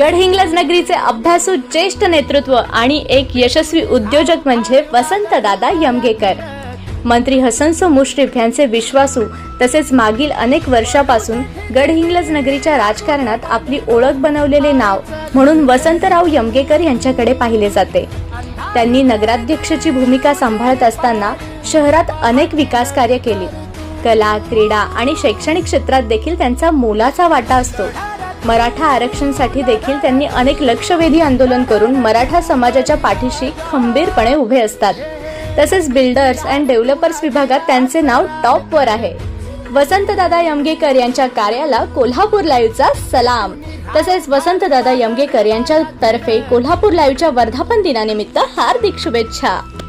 गडहिंग्लज नगरीचे अभ्यासू ज्येष्ठ नेतृत्व आणि एक यशस्वी उद्योजक म्हणजे वसंतदादा यमगेकर. मंत्री हसनसो मुश्रीफ यांचे विश्वासू तसेच मागील अनेक वर्षापासून गडहिंग्लज नगरीच्या राजकारणात आपली ओळख बनवलेले नाव म्हणून वसंतराव यमगेकर यांच्याकडे पाहिले जाते. त्यांनी नगराध्यक्षाची भूमिका सांभाळत असताना शहरात अनेक विकास कार्य केली. कला क्रीडा आणि शैक्षणिक क्षेत्रात देखील त्यांचा मोलाचा वाटा असतो. मराठा आरक्षणसाठी देखील त्यांनी अनेक लक्षवेधी आंदोलन करून मराठा समाजाच्या पाठीशी खंबीरपणे उभे असतात. तसेच बिल्डर्स अँड डेव्हलपर्स विभागात त्यांचे नाव टॉपवर आहे. वसंतदादा यमगेकर यांच्या कार्याला कोल्हापूर लाईव्हचा सलाम. तसेच वसंतदादा यमगेकर यांच्या तर्फे कोल्हापूर लाईव्हच्या वर्धापन दिनानिमित्त हार्दिक शुभेच्छा.